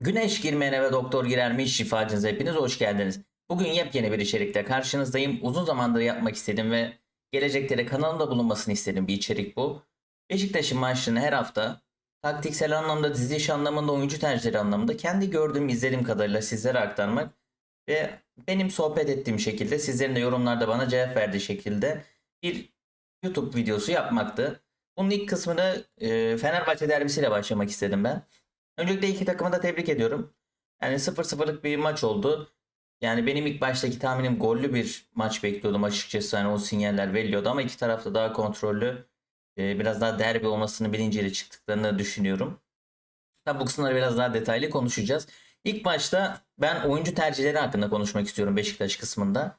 Güneş girmeyene ve doktor girermiş şifacınız hepiniz hoş geldiniz. Bugün yepyeni bir içerikle karşınızdayım. Uzun zamandır yapmak istedim ve gelecekte de kanalımda bulunmasını istediğim bir içerik bu. Beşiktaş'ın maçlarını her hafta taktiksel anlamda, dizi iş anlamında, oyuncu tercihleri anlamında kendi gördüğüm, izlediğim kadarıyla sizlere aktarmak ve benim sohbet ettiğim şekilde sizlerin de yorumlarda bana cevap verdiği şekilde bir YouTube videosu yapmaktı. Bunun ilk kısmını e, Fenerbahçe derbisiyle başlamak istedim ben. Öncelikle iki takımı da tebrik ediyorum. Yani 0-0'lık bir maç oldu. Yani benim ilk baştaki tahminim gollü bir maç bekliyordum açıkçası. Hani o sinyaller veriliyordu ama iki tarafta daha kontrollü, e, biraz daha derbi olmasını bilinciyle çıktıklarını düşünüyorum. Tabi bu kısımları biraz daha detaylı konuşacağız. İlk maçta ben oyuncu tercihleri hakkında konuşmak istiyorum Beşiktaş kısmında.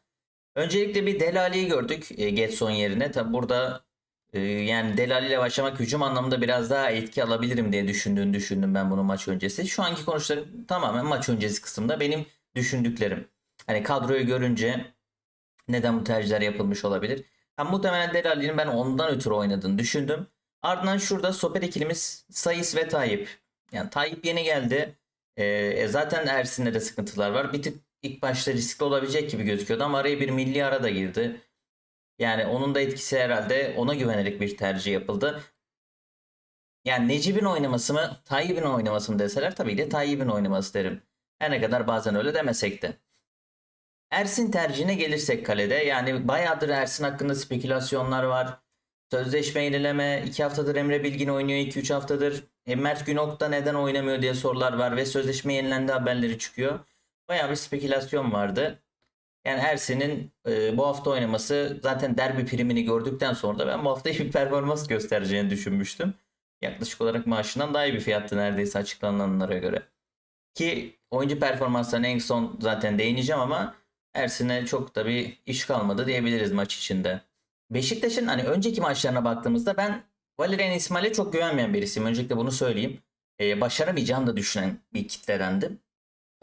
Öncelikle bir Delali'yi gördük e, Getson yerine. Tabi burada ee, yani Delali ile başlamak hücum anlamında biraz daha etki alabilirim diye düşündüğünü düşündüm ben bunu maç öncesi. Şu anki konuşlarım tamamen maç öncesi kısımda benim düşündüklerim. Hani kadroyu görünce neden bu tercihler yapılmış olabilir? Ha, muhtemelen Delali'nin ben ondan ötürü oynadığını düşündüm. Ardından şurada stoper ikilimiz Sayıs ve Tayyip. Yani Tayyip yeni geldi. Ee, zaten Ersin'de de sıkıntılar var. Bir tık ilk başta riskli olabilecek gibi gözüküyordu ama araya bir milli ara da girdi. Yani onun da etkisi herhalde ona güvenerek bir tercih yapıldı. Yani Necip'in oynaması mı, Tayyip'in oynaması mı deseler tabii ki Tayyip'in oynaması derim. Her ne kadar bazen öyle demesek de. Ersin tercihine gelirsek kalede yani bayağıdır Ersin hakkında spekülasyonlar var. Sözleşme yenileme, 2 haftadır Emre Bilgin oynuyor, 2-3 haftadır. E, Mert Günok da neden oynamıyor diye sorular var ve sözleşme yenilendi haberleri çıkıyor. Bayağı bir spekülasyon vardı. Yani Ersin'in e, bu hafta oynaması zaten derbi primini gördükten sonra da ben bu hafta iyi bir performans göstereceğini düşünmüştüm. Yaklaşık olarak maaşından daha iyi bir fiyattı neredeyse açıklananlara göre. Ki oyuncu performanslarına en son zaten değineceğim ama Ersin'e çok da bir iş kalmadı diyebiliriz maç içinde. Beşiktaş'ın hani önceki maçlarına baktığımızda ben Valerian İsmail'e çok güvenmeyen birisiyim. Öncelikle bunu söyleyeyim. Ee, başaramayacağını da düşünen bir kitledendim.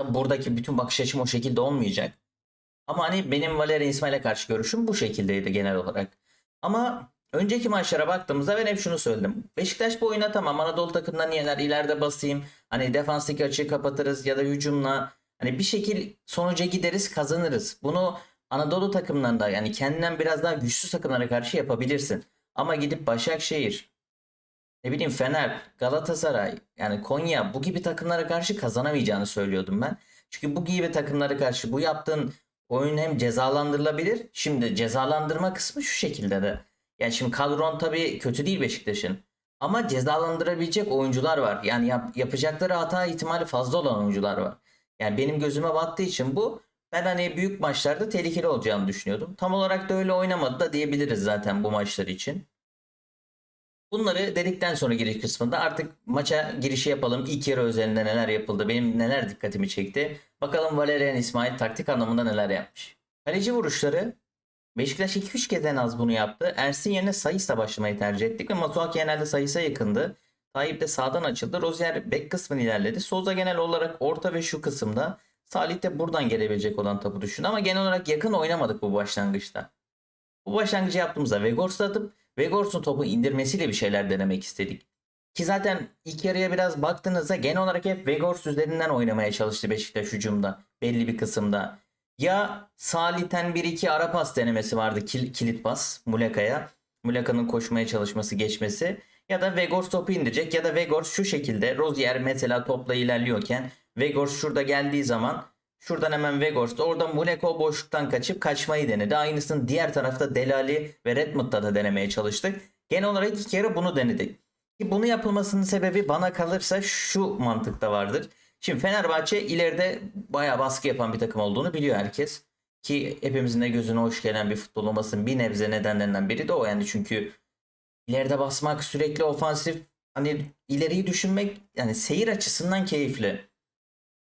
Buradaki bütün bakış açım o şekilde olmayacak. Ama hani benim Valerian İsmail'e karşı görüşüm bu şekildeydi genel olarak. Ama önceki maçlara baktığımızda ben hep şunu söyledim. Beşiktaş bu oyuna tamam Anadolu takımından yener ileride basayım. Hani defanstaki açığı kapatırız ya da hücumla hani bir şekil sonuca gideriz kazanırız. Bunu Anadolu takımlarında yani kendinden biraz daha güçlü takımlara karşı yapabilirsin. Ama gidip Başakşehir, ne bileyim Fener, Galatasaray yani Konya bu gibi takımlara karşı kazanamayacağını söylüyordum ben. Çünkü bu gibi takımlara karşı bu yaptığın oyun hem cezalandırılabilir. Şimdi cezalandırma kısmı şu şekilde de. Yani şimdi kadron tabii kötü değil Beşiktaş'ın. Ama cezalandırabilecek oyuncular var. Yani yap, yapacakları hata ihtimali fazla olan oyuncular var. Yani benim gözüme battığı için bu ben hani büyük maçlarda tehlikeli olacağını düşünüyordum. Tam olarak da öyle oynamadı da diyebiliriz zaten bu maçlar için. Bunları dedikten sonra giriş kısmında artık maça girişi yapalım. İlk yarı özelinde neler yapıldı, benim neler dikkatimi çekti. Bakalım Valerian İsmail taktik anlamında neler yapmış. Kaleci vuruşları Beşiktaş 2-3 kez en az bunu yaptı. Ersin yerine Sayıs'la başlamayı tercih ettik ve Masuaki genelde Sayıs'a yakındı. Tayyip de sağdan açıldı. Rozier bek kısmını ilerledi. Souza genel olarak orta ve şu kısımda. Salih de buradan gelebilecek olan topu düşündü ama genel olarak yakın oynamadık bu başlangıçta. Bu başlangıcı yaptığımızda Vegors'u atıp Vegors'un topu indirmesiyle bir şeyler denemek istedik. Ki zaten ilk yarıya biraz baktığınızda genel olarak hep Vegors üzerinden oynamaya çalıştı Beşiktaş hücumda belli bir kısımda. Ya Salih'ten 1-2 ara pas denemesi vardı kil, kilit pas Muleka'ya. Muleka'nın koşmaya çalışması geçmesi. Ya da Vegors topu indirecek ya da Vegors şu şekilde Rozier mesela topla ilerliyorken Vegors şurada geldiği zaman Şuradan hemen Vegors da oradan Muleko boşluktan kaçıp kaçmayı denedi. Aynısını diğer tarafta Delali ve Redmond'da da denemeye çalıştık. Genel olarak iki kere bunu denedik. Ki bunu yapılmasının sebebi bana kalırsa şu mantıkta vardır. Şimdi Fenerbahçe ileride bayağı baskı yapan bir takım olduğunu biliyor herkes. Ki hepimizin de gözüne hoş gelen bir futbol olmasının bir nebze nedenlerinden biri de o yani çünkü ileride basmak sürekli ofansif hani ileriyi düşünmek yani seyir açısından keyifli.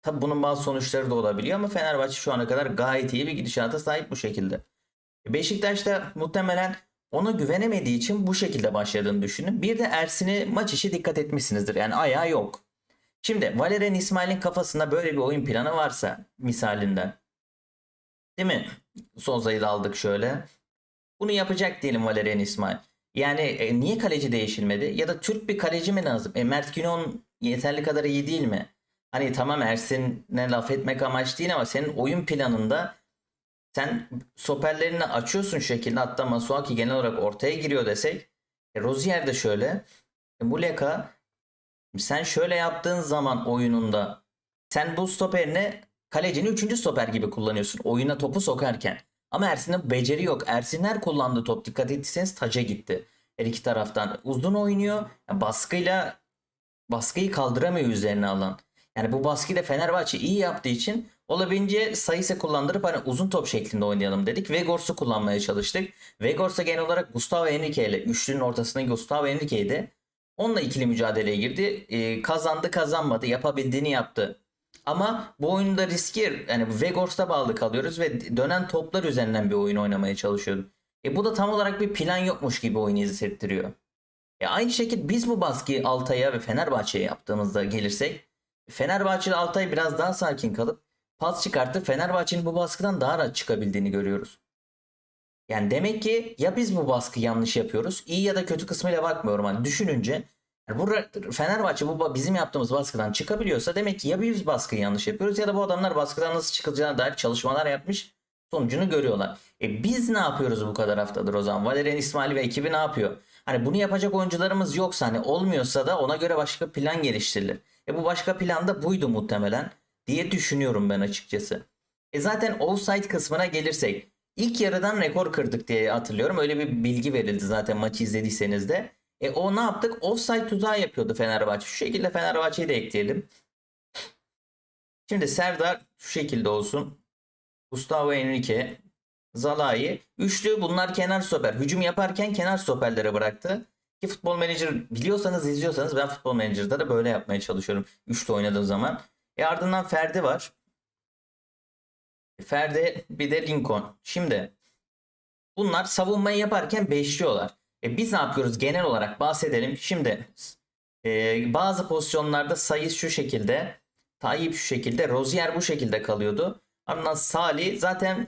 Tabi bunun bazı sonuçları da olabiliyor ama Fenerbahçe şu ana kadar gayet iyi bir gidişata sahip bu şekilde. Beşiktaş da muhtemelen ona güvenemediği için bu şekilde başladığını düşünün. Bir de Ersin'i maç içi dikkat etmişsinizdir. Yani ayağı yok. Şimdi Valerian İsmail'in kafasında böyle bir oyun planı varsa misalinden. Değil mi? Son sayıda aldık şöyle. Bunu yapacak diyelim Valerian İsmail. Yani e, niye kaleci değişilmedi? Ya da Türk bir kaleci mi lazım? E, Mert Günok'un yeterli kadar iyi değil mi? Hani tamam Ersin'e laf etmek amaç değil ama senin oyun planında sen stoperlerini açıyorsun şekilde hatta Masuaki genel olarak ortaya giriyor desek. E, Rozier de şöyle. E, Muleka sen şöyle yaptığın zaman oyununda sen bu stoperini kalecini 3. stoper gibi kullanıyorsun oyuna topu sokarken. Ama Ersin'in beceri yok. Ersin her kullandığı top dikkat ettiyseniz taca gitti. Her iki taraftan uzun oynuyor. Yani baskıyla baskıyı kaldıramıyor üzerine alan. Yani bu baskıyı da Fenerbahçe iyi yaptığı için olabildiğince sayısı kullandırıp hani uzun top şeklinde oynayalım dedik. Vegors'u kullanmaya çalıştık. Vegors'a genel olarak Gustavo Henrique ile üçlünün ortasındaki Gustavo Henrique'ydi. Onunla ikili mücadeleye girdi. Ee, kazandı kazanmadı yapabildiğini yaptı. Ama bu oyunda riski yani Vegors'ta bağlı kalıyoruz ve dönen toplar üzerinden bir oyun oynamaya çalışıyorduk. E bu da tam olarak bir plan yokmuş gibi oyunu hissettiriyor. E aynı şekilde biz bu baskıyı Altay'a ve Fenerbahçe'ye yaptığımızda gelirsek Fenerbahçe Altay biraz daha sakin kalıp pas çıkarttı. Fenerbahçe'nin bu baskıdan daha rahat çıkabildiğini görüyoruz. Yani demek ki ya biz bu baskı yanlış yapıyoruz. iyi ya da kötü kısmıyla bakmıyorum. Hani düşününce Fenerbahçe bu bizim yaptığımız baskıdan çıkabiliyorsa demek ki ya biz baskıyı yanlış yapıyoruz ya da bu adamlar baskıdan nasıl çıkılacağına dair çalışmalar yapmış. Sonucunu görüyorlar. E biz ne yapıyoruz bu kadar haftadır o zaman? Valerian İsmail ve ekibi ne yapıyor? Hani bunu yapacak oyuncularımız yoksa hani olmuyorsa da ona göre başka plan geliştirilir. E bu başka plan da buydu muhtemelen diye düşünüyorum ben açıkçası. E zaten offside kısmına gelirsek ilk yarıdan rekor kırdık diye hatırlıyorum. Öyle bir bilgi verildi zaten maçı izlediyseniz de. E o ne yaptık? Offside tuzağı yapıyordu Fenerbahçe. Şu şekilde Fenerbahçe'yi de ekleyelim. Şimdi Serdar şu şekilde olsun. Gustavo Henrique, Zalai. Üçlü bunlar kenar stoper. Hücum yaparken kenar stoperlere bıraktı. Ki futbol menajer biliyorsanız izliyorsanız ben futbol menajerda da böyle yapmaya çalışıyorum. Üçlü oynadığım zaman. E ardından Ferdi var. Ferdi bir de Lincoln. Şimdi bunlar savunmayı yaparken beşliyorlar. E biz ne yapıyoruz genel olarak bahsedelim. Şimdi e, bazı pozisyonlarda sayı şu şekilde. Tayyip şu şekilde. Rozier bu şekilde kalıyordu. Ardından Salih zaten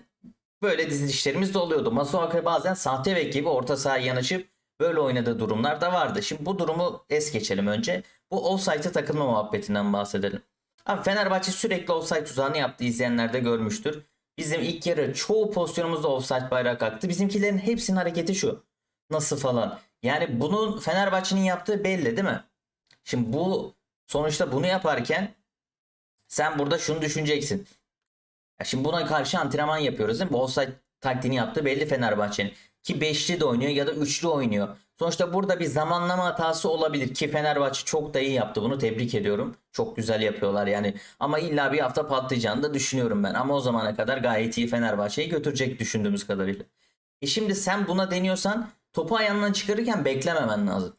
böyle dizilişlerimiz de oluyordu. Masuaka bazen sahte bek gibi orta sahaya yanaşıp böyle oynadığı durumlar da vardı. Şimdi bu durumu es geçelim önce. Bu offside'e takılma muhabbetinden bahsedelim. Abi Fenerbahçe sürekli offside tuzağını yaptı izleyenler de görmüştür. Bizim ilk yarı çoğu pozisyonumuzda offside bayrağı kalktı. Bizimkilerin hepsinin hareketi şu. Nasıl falan. Yani bunun Fenerbahçe'nin yaptığı belli değil mi? Şimdi bu sonuçta bunu yaparken sen burada şunu düşüneceksin. Ya şimdi buna karşı antrenman yapıyoruz değil mi? Bu offside taktiğini yaptığı belli Fenerbahçe'nin. Ki beşli de oynuyor ya da üçlü oynuyor. Sonuçta burada bir zamanlama hatası olabilir ki Fenerbahçe çok da iyi yaptı. Bunu tebrik ediyorum. Çok güzel yapıyorlar yani. Ama illa bir hafta patlayacağını da düşünüyorum ben. Ama o zamana kadar gayet iyi Fenerbahçe'yi götürecek düşündüğümüz kadarıyla. E şimdi sen buna deniyorsan topu ayağından çıkarırken beklememen lazım.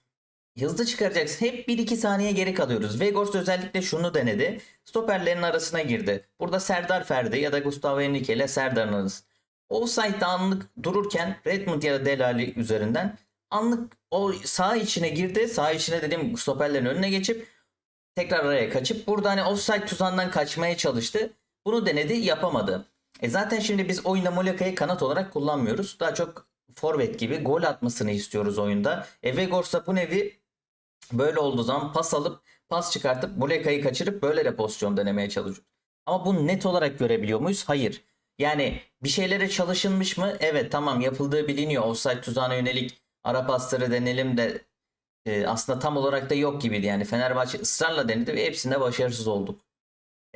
Hızlı çıkaracaksın. Hep 1-2 saniye geri kalıyoruz. Vegors özellikle şunu denedi. Stoperlerin arasına girdi. Burada Serdar Ferdi ya da Gustavo Henrique ile Serdar'ın arası. Offside'da anlık dururken Redmond ya da Delali üzerinden anlık o sağ içine girdi. Sağ içine dediğim stoperlerin önüne geçip tekrar araya kaçıp burada hani offside tuzağından kaçmaya çalıştı. Bunu denedi yapamadı. E zaten şimdi biz oyunda Moleka'yı kanat olarak kullanmıyoruz. Daha çok forvet gibi gol atmasını istiyoruz oyunda. E Vegors'a bu nevi böyle olduğu zaman pas alıp pas çıkartıp Moleka'yı kaçırıp böyle de pozisyon denemeye çalışıyor. Ama bunu net olarak görebiliyor muyuz? Hayır. Yani bir şeylere çalışılmış mı? Evet tamam yapıldığı biliniyor. Offside tuzağına yönelik ara pasları denelim de e, aslında tam olarak da yok gibiydi. Yani Fenerbahçe ısrarla denedi ve hepsinde başarısız olduk.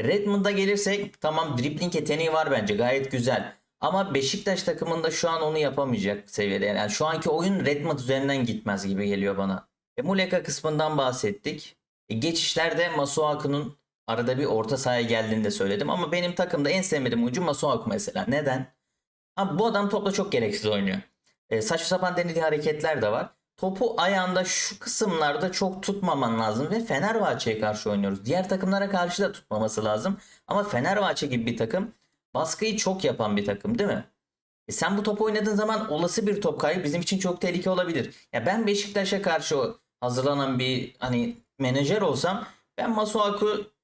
Redmond'a gelirsek tamam dribbling yeteneği var bence gayet güzel. Ama Beşiktaş takımında şu an onu yapamayacak seviyede. Yani şu anki oyun Redmond üzerinden gitmez gibi geliyor bana. E, Muleka kısmından bahsettik. E, geçişlerde Masuaku'nun arada bir orta sahaya geldiğini de söyledim. Ama benim takımda en sevmediğim oyuncu Masuaku mesela. Neden? Abi bu adam topla çok gereksiz oynuyor. E, saçma sapan denediği hareketler de var. Topu ayağında şu kısımlarda çok tutmaman lazım ve Fenerbahçe'ye karşı oynuyoruz. Diğer takımlara karşı da tutmaması lazım. Ama Fenerbahçe gibi bir takım baskıyı çok yapan bir takım değil mi? E sen bu top oynadığın zaman olası bir top kaybı bizim için çok tehlike olabilir. Ya ben Beşiktaş'a karşı hazırlanan bir hani menajer olsam ben Masuaku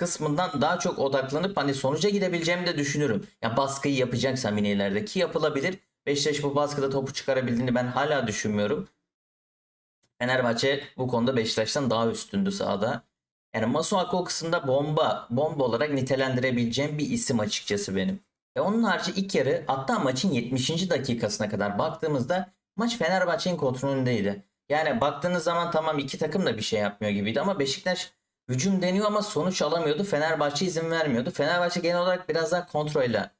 kısmından daha çok odaklanıp hani sonuca gidebileceğimi de düşünürüm. Ya baskıyı yapacaksam yine ki yapılabilir. Beşiktaş bu baskıda topu çıkarabildiğini ben hala düşünmüyorum. Fenerbahçe bu konuda Beşiktaş'tan daha üstündü sahada. Yani Masuaku o kısımda bomba, bomba olarak nitelendirebileceğim bir isim açıkçası benim. E onun harici ilk yarı hatta maçın 70. dakikasına kadar baktığımızda maç Fenerbahçe'nin kontrolündeydi. Yani baktığınız zaman tamam iki takım da bir şey yapmıyor gibiydi ama Beşiktaş hücum deniyor ama sonuç alamıyordu. Fenerbahçe izin vermiyordu. Fenerbahçe genel olarak biraz daha kontrolle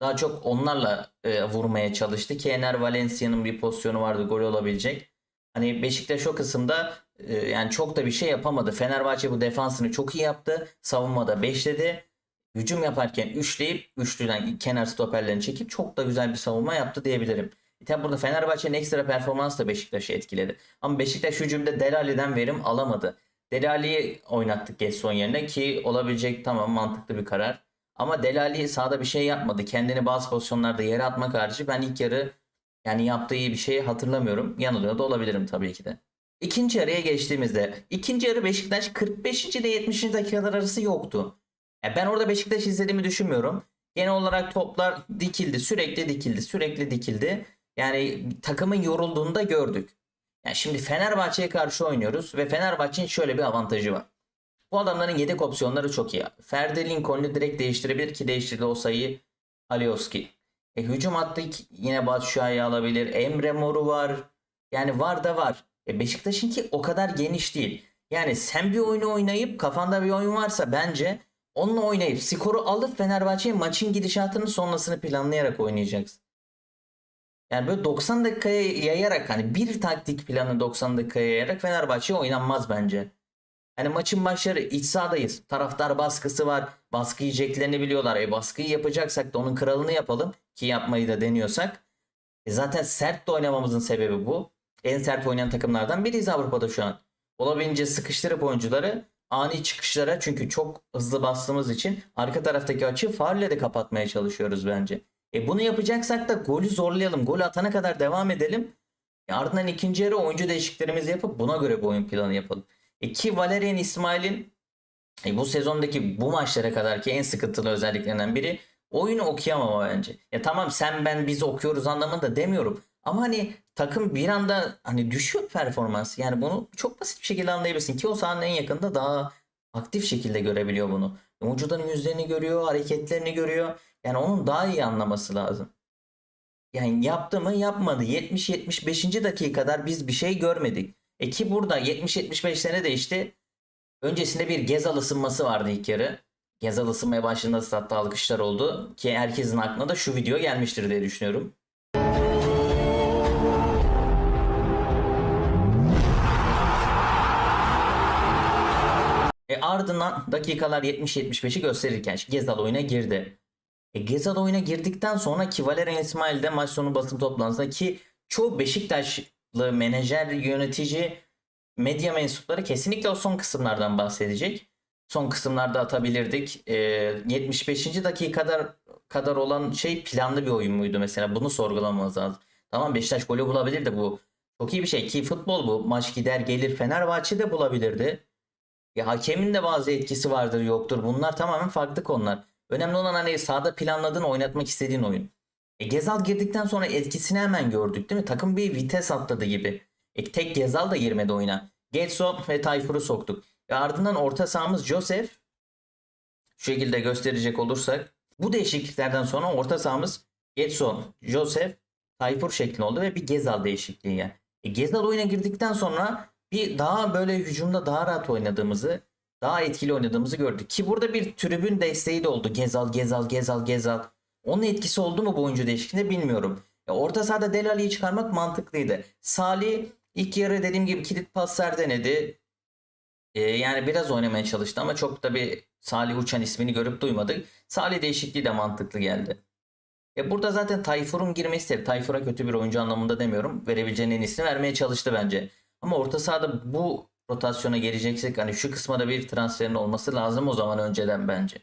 daha çok onlarla e, vurmaya çalıştı ki Ener Valencia'nın bir pozisyonu vardı gol olabilecek. Hani Beşiktaş o kısımda e, yani çok da bir şey yapamadı. Fenerbahçe bu defansını çok iyi yaptı. Savunmada beşledi. Hücum yaparken üçleyip üçlüden kenar stoperlerini çekip çok da güzel bir savunma yaptı diyebilirim. E Tabi burada Fenerbahçe'nin ekstra performansı da Beşiktaş'ı etkiledi. Ama Beşiktaş hücumda Delali'den verim alamadı. Delali'yi oynattık Getson yerine ki olabilecek tamam mantıklı bir karar. Ama Delali sahada bir şey yapmadı. Kendini bazı pozisyonlarda yere atmak harici ben ilk yarı yani yaptığı iyi bir şey hatırlamıyorum. Yanılıyor da olabilirim tabii ki de. İkinci yarıya geçtiğimizde ikinci yarı Beşiktaş 45. ile 70. dakikalar arası yoktu. Ya ben orada Beşiktaş izlediğimi düşünmüyorum. Genel olarak toplar dikildi, sürekli dikildi, sürekli dikildi. Yani takımın yorulduğunu da gördük. Yani şimdi Fenerbahçe'ye karşı oynuyoruz ve Fenerbahçe'nin şöyle bir avantajı var. Bu adamların yedek opsiyonları çok iyi. Ferdi Lincoln'u direkt değiştirebilir ki değiştirdi o sayıyı Alioski. E, hücum hattı yine Batshuayi alabilir. Emre Mor'u var. Yani var da var. E, Beşiktaş'ınki o kadar geniş değil. Yani sen bir oyunu oynayıp kafanda bir oyun varsa bence onunla oynayıp skoru alıp Fenerbahçe'ye maçın gidişatının sonrasını planlayarak oynayacaksın. Yani böyle 90 dakikaya yayarak hani bir taktik planı 90 dakikaya yayarak Fenerbahçe oynanmaz bence. Hani maçın başları iç sahadayız. Taraftar baskısı var. Baskı yiyeceklerini biliyorlar. E baskıyı yapacaksak da onun kralını yapalım. Ki yapmayı da deniyorsak. E zaten sert de oynamamızın sebebi bu. En sert oynayan takımlardan biriyiz Avrupa'da şu an. Olabildiğince sıkıştırıp oyuncuları ani çıkışlara çünkü çok hızlı bastığımız için arka taraftaki açığı faulle de kapatmaya çalışıyoruz bence. E bunu yapacaksak da golü zorlayalım. Gol atana kadar devam edelim. E ardından ikinci yarı oyuncu değişikliklerimizi yapıp buna göre bir oyun planı yapalım. E ki Valerian İsmail'in e bu sezondaki bu maçlara kadarki en sıkıntılı özelliklerinden biri oyunu okuyamama bence. Ya tamam sen ben biz okuyoruz anlamında demiyorum. Ama hani takım bir anda hani düşüyor performans. Yani bunu çok basit bir şekilde anlayabilirsin ki o sahanın en yakında daha aktif şekilde görebiliyor bunu. Oyuncuların yüzlerini görüyor, hareketlerini görüyor. Yani onun daha iyi anlaması lazım. Yani yaptı mı yapmadı. 70-75. dakikadar biz bir şey görmedik. E ki burada 70-75 sene değişti. Öncesinde bir Gezal ısınması vardı ilk yarı. Gezal ısınmaya başladığında statta alkışlar oldu. Ki herkesin aklına da şu video gelmiştir diye düşünüyorum. E ardından dakikalar 70-75'i gösterirken Gezal oyuna girdi. E Gezal oyuna girdikten sonra ki Valerian İsmail de maç sonu basın toplantısında ki çoğu Beşiktaşlı menajer, yönetici, medya mensupları kesinlikle o son kısımlardan bahsedecek. Son kısımlarda atabilirdik. E, 75. dakikada kadar olan şey planlı bir oyun muydu mesela? Bunu sorgulamamız lazım. Tamam Beşiktaş golü bulabilir de bu çok iyi bir şey ki futbol bu. Maç gider gelir Fenerbahçe de bulabilirdi. Ya hakemin de bazı etkisi vardır yoktur. Bunlar tamamen farklı konular. Önemli olan hani sahada planladığın oynatmak istediğin oyun. E, Gezal girdikten sonra etkisini hemen gördük değil mi? Takım bir vites atladı gibi. E, tek Gezal da girmedi oyuna. Getson ve Tayfur'u soktuk. Ve ardından orta sahamız Joseph. Şu şekilde gösterecek olursak. Bu değişikliklerden sonra orta sahamız Getson, Joseph, Tayfur şeklinde oldu ve bir Gezal değişikliği yani. E, Gezal oyuna girdikten sonra bir daha böyle hücumda daha rahat oynadığımızı, daha etkili oynadığımızı gördük. Ki burada bir tribün desteği de oldu. Gezal, Gezal, Gezal, Gezal. Onun etkisi oldu mu bu oyuncu değişikliğinde bilmiyorum. E, orta sahada Delali'yi çıkarmak mantıklıydı. Salih ilk yarı dediğim gibi kilit paslar denedi. E, yani biraz oynamaya çalıştı ama çok da bir Salih Uçan ismini görüp duymadık. Salih değişikliği de mantıklı geldi. E burada zaten Tayfur'un girmesi istedi. Tayfur'a kötü bir oyuncu anlamında demiyorum. Verebileceğinin en iyisini vermeye çalıştı bence. Ama orta sahada bu rotasyona geleceksek hani şu kısmada bir transferin olması lazım o zaman önceden bence.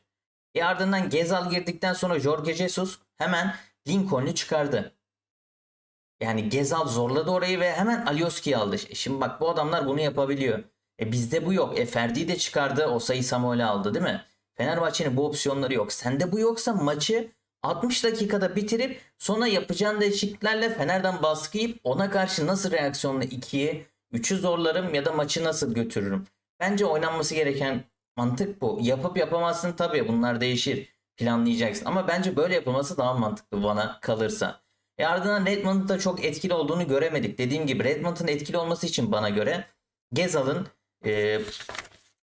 E ardından Gezal girdikten sonra Jorge Jesus hemen Lincoln'u çıkardı. Yani Gezal zorladı orayı ve hemen Alioski'yi aldı. E Şimdi bak bu adamlar bunu yapabiliyor. E bizde bu yok. E Ferdi'yi de çıkardı. O sayı Samuel'e aldı değil mi? Fenerbahçe'nin bu opsiyonları yok. Sende bu yoksa maçı 60 dakikada bitirip sonra yapacağın değişikliklerle Fener'den baskı ona karşı nasıl reaksiyonla 2'yi 3'ü zorlarım ya da maçı nasıl götürürüm? Bence oynanması gereken mantık bu. Yapıp yapamazsın tabii bunlar değişir. Planlayacaksın. Ama bence böyle yapılması daha mantıklı bana kalırsa. E ardından Redmond'un da çok etkili olduğunu göremedik. Dediğim gibi Redmond'un etkili olması için bana göre Gezal'ın e,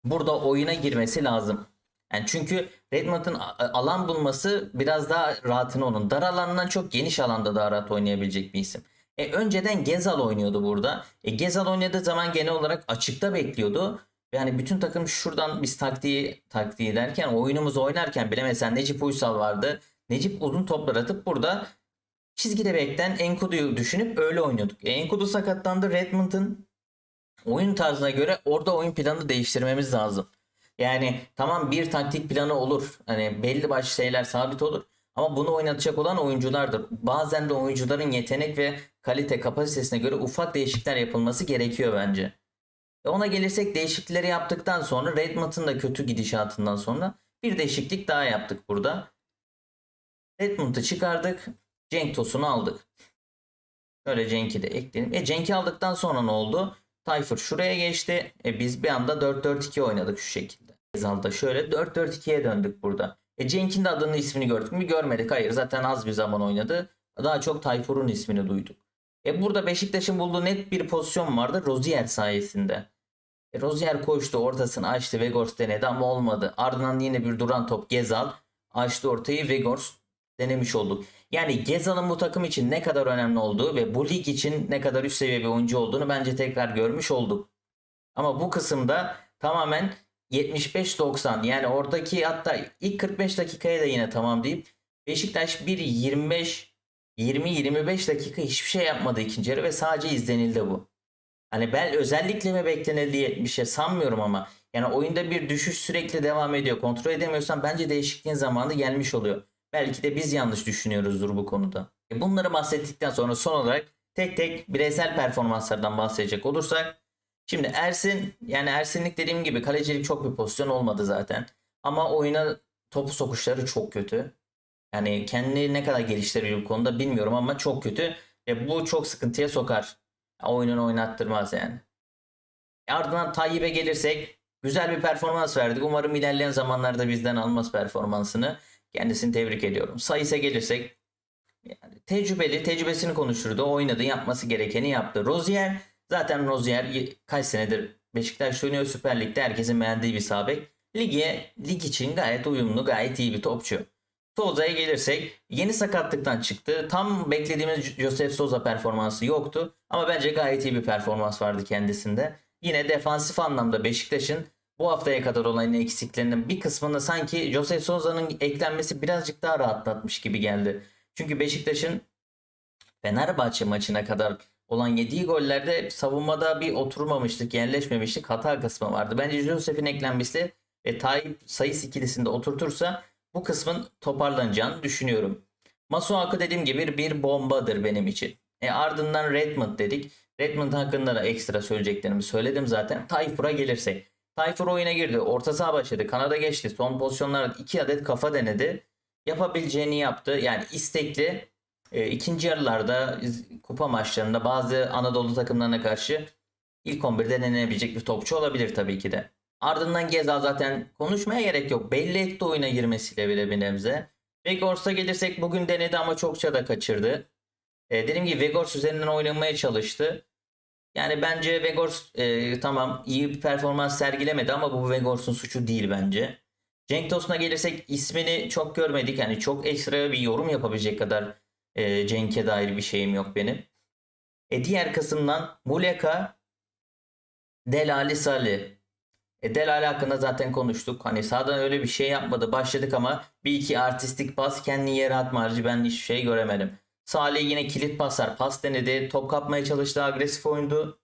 burada oyuna girmesi lazım. Yani çünkü Redmond'un alan bulması biraz daha rahatını onun. Dar alandan çok geniş alanda daha rahat oynayabilecek bir isim. E, önceden Gezal oynuyordu burada. E, Gezal oynadığı zaman genel olarak açıkta bekliyordu. Yani bütün takım şuradan biz taktiği taktiği derken oyunumuzu oynarken bile mesela Necip Uysal vardı. Necip uzun toplar atıp burada çizgide bekleyen Enkudu'yu düşünüp öyle oynuyorduk. E, Enkudu sakatlandı. Redmond'un oyun tarzına göre orada oyun planını değiştirmemiz lazım. Yani tamam bir taktik planı olur. Hani belli başlı şeyler sabit olur. Ama bunu oynatacak olan oyunculardır. Bazen de oyuncuların yetenek ve kalite kapasitesine göre ufak değişiklikler yapılması gerekiyor bence. Ve ona gelirsek değişiklikleri yaptıktan sonra Redmond'un da kötü gidişatından sonra bir değişiklik daha yaptık burada. Redmond'u çıkardık. Cenk Tosun'u aldık. Şöyle Cenk'i de ekleyelim. E Cenk'i aldıktan sonra ne oldu? Tayfur şuraya geçti. E biz bir anda 4-4-2 oynadık şu şekilde. Gezal'da şöyle 4-4-2'ye döndük burada. E Cenk'in de adını ismini gördük mü? Görmedik. Hayır zaten az bir zaman oynadı. Daha çok Tayfur'un ismini duyduk. E burada Beşiktaş'ın bulduğu net bir pozisyon vardı Rozier sayesinde. E Rozier koştu ortasını açtı Vegors denedi ama olmadı. Ardından yine bir duran top Gezal açtı ortayı Vegors denemiş olduk. Yani Gezal'ın bu takım için ne kadar önemli olduğu ve bu lig için ne kadar üst seviye bir oyuncu olduğunu bence tekrar görmüş olduk. Ama bu kısımda tamamen 75-90 yani oradaki hatta ilk 45 dakikaya da yine tamam deyip Beşiktaş bir 25 20-25 dakika hiçbir şey yapmadı ikinci yarı ve sadece izlenildi bu. Hani ben özellikle mi beklenildi 70'e sanmıyorum ama yani oyunda bir düşüş sürekli devam ediyor. Kontrol edemiyorsan bence değişikliğin zamanı gelmiş oluyor. Belki de biz yanlış düşünüyoruzdur bu konuda. E bunları bahsettikten sonra son olarak tek tek bireysel performanslardan bahsedecek olursak Şimdi Ersin yani Ersinlik dediğim gibi kalecilik çok bir pozisyon olmadı zaten. Ama oyuna topu sokuşları çok kötü. Yani kendini ne kadar geliştirebilir bu konuda bilmiyorum ama çok kötü. Ve bu çok sıkıntıya sokar. Oyununu oynattırmaz yani. Ardından Tayyip'e gelirsek güzel bir performans verdik. Umarım ilerleyen zamanlarda bizden almaz performansını. Kendisini tebrik ediyorum. Sayıs'a gelirsek yani tecrübeli, tecrübesini konuşturdu. Oynadı, yapması gerekeni yaptı. Rozier zaten Rozier kaç senedir Beşiktaş oynuyor Süper Lig'de herkesin beğendiği bir sağ bek. Lige, lig için gayet uyumlu, gayet iyi bir topçu. Souza'ya gelirsek yeni sakatlıktan çıktı. Tam beklediğimiz Josef Souza performansı yoktu. Ama bence gayet iyi bir performans vardı kendisinde. Yine defansif anlamda Beşiktaş'ın bu haftaya kadar olan eksiklerinin bir kısmını sanki Josef Souza'nın eklenmesi birazcık daha rahatlatmış gibi geldi. Çünkü Beşiktaş'ın Fenerbahçe maçına kadar olan yediği gollerde savunmada bir oturmamışlık, yerleşmemişlik hata kısmı vardı. Bence Josef'in eklenmesi ve Tayyip sayıs ikilisinde oturtursa bu kısmın toparlanacağını düşünüyorum. Masuaku dediğim gibi bir bombadır benim için. E ardından Redmond dedik. Redmond hakkında da ekstra söyleyeceklerimi söyledim zaten. Tayfur'a gelirsek. Tayfur oyuna girdi. Orta saha başladı. Kanada geçti. Son pozisyonlarda iki adet kafa denedi. Yapabileceğini yaptı. Yani istekli. E, ikinci yarılarda kupa maçlarında bazı Anadolu takımlarına karşı ilk 11'de denenebilecek bir topçu olabilir tabii ki de. Ardından Gezal zaten konuşmaya gerek yok. Belli etti oyuna girmesiyle bile bir nebze. Vegors'a gelirsek bugün denedi ama çokça da kaçırdı. E, dediğim gibi Vegors üzerinden oynamaya çalıştı. Yani bence Vegors e, tamam iyi bir performans sergilemedi ama bu Vegors'un suçu değil bence. Cenk Tosun'a gelirsek ismini çok görmedik. Yani çok ekstra bir yorum yapabilecek kadar e, Cenk'e dair bir şeyim yok benim. E, diğer kısımdan Muleka, Delali Salih. E, Delali hakkında zaten konuştuk. Hani sağdan öyle bir şey yapmadı. Başladık ama bir iki artistik pas kendini yere atma harici ben hiçbir şey göremedim. Salih yine kilit paslar. Pas denedi. Top kapmaya çalıştı. Agresif oyundu.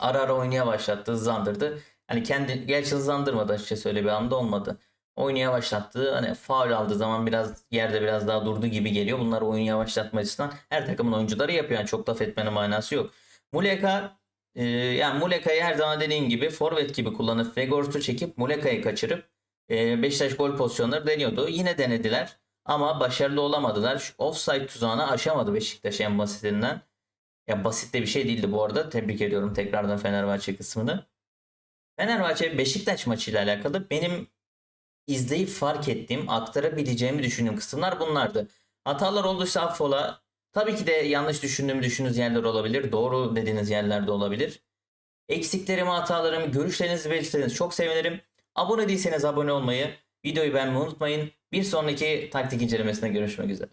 Ara ara oynaya başlattı. Hızlandırdı. Hani kendi gerçi hızlandırmadı açıkçası öyle bir anda olmadı. Oyunu yavaşlattı. Hani faul aldığı zaman biraz yerde biraz daha durdu gibi geliyor. Bunlar oyunu yavaşlatma açısından her takımın oyuncuları yapıyor. Yani çok laf etmenin manası yok. Muleka e, yani Muleka'yı her zaman dediğim gibi forvet gibi kullanıp Vegors'u çekip Muleka'yı kaçırıp e, Beşiktaş gol pozisyonları deniyordu. Yine denediler ama başarılı olamadılar. Şu offside tuzağını aşamadı Beşiktaş en basitinden. Ya basit de bir şey değildi bu arada. Tebrik ediyorum tekrardan Fenerbahçe kısmını. Fenerbahçe Beşiktaş maçıyla alakalı benim izleyip fark ettiğim, aktarabileceğimi düşündüğüm kısımlar bunlardı. Hatalar olduysa affola. Tabii ki de yanlış düşündüğüm düşündüğünüz yerler olabilir. Doğru dediğiniz yerler de olabilir. Eksiklerimi, hatalarımı, görüşlerinizi belirtirseniz çok sevinirim. Abone değilseniz abone olmayı, videoyu beğenmeyi unutmayın. Bir sonraki taktik incelemesinde görüşmek üzere.